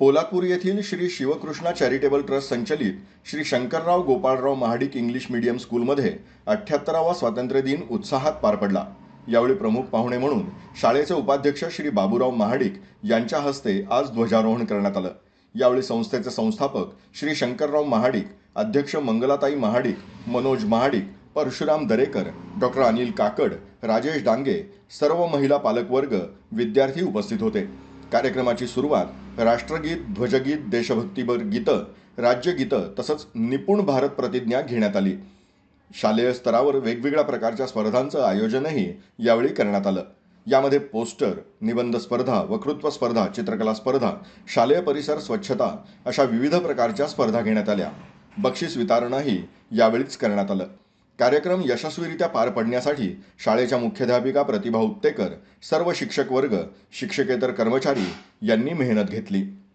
पोलादपूर येथील Shri शिवकृष्णा charitable trust संचलित Shri Shankarrao Gopalrao Mahadik English medium स्कूलमध्ये अठ्ठ्याहत्तरावा स्वातंत्र्य दिन उत्साहात पार पडला. यावेळी प्रमुख पाहुणे म्हणून शाळेचे उपाध्यक्ष श्री बाबूराव महाडिक यांच्या हस्ते आज ध्वजारोहण करण्यात आलं. यावेळी संस्थेचे संस्थापक श्री शंकरराव महाडिक अध्यक्ष मंगलाताई महाडिक मनोज महाडिक परशुराम दरेकर डॉक्टर अनिल काकड राजेश डांगे सर्व महिला पालकवर्ग विद्यार्थी उपस्थित होते. कार्यक्रमाची सुरुवात राष्ट्रगीत ध्वजगीत देशभक्तीपर गीतं राज्यगीतं तसंच निपुण भारत प्रतिज्ञा घेण्यात आली. शालेय स्तरावर वेगवेगळ्या प्रकारच्या स्पर्धांचं आयोजनही यावेळी करण्यात आलं. यामध्ये पोस्टर निबंध स्पर्धा वक्तृत्व स्पर्धा चित्रकला स्पर्धा शालेय परिसर स्वच्छता अशा विविध प्रकारच्या स्पर्धा घेण्यात आल्या. बक्षीस वितरणही यावेळीच करण्यात आलं. कार्यक्रम यशस्वीरित्या पार पडण्यासाठी शाळेच्या मुख्याध्यापिका प्रतिभा उत्तेकर सर्व शिक्षक वर्ग शिक्षकेतर कर्मचारी यांनी मेहनत घेतली.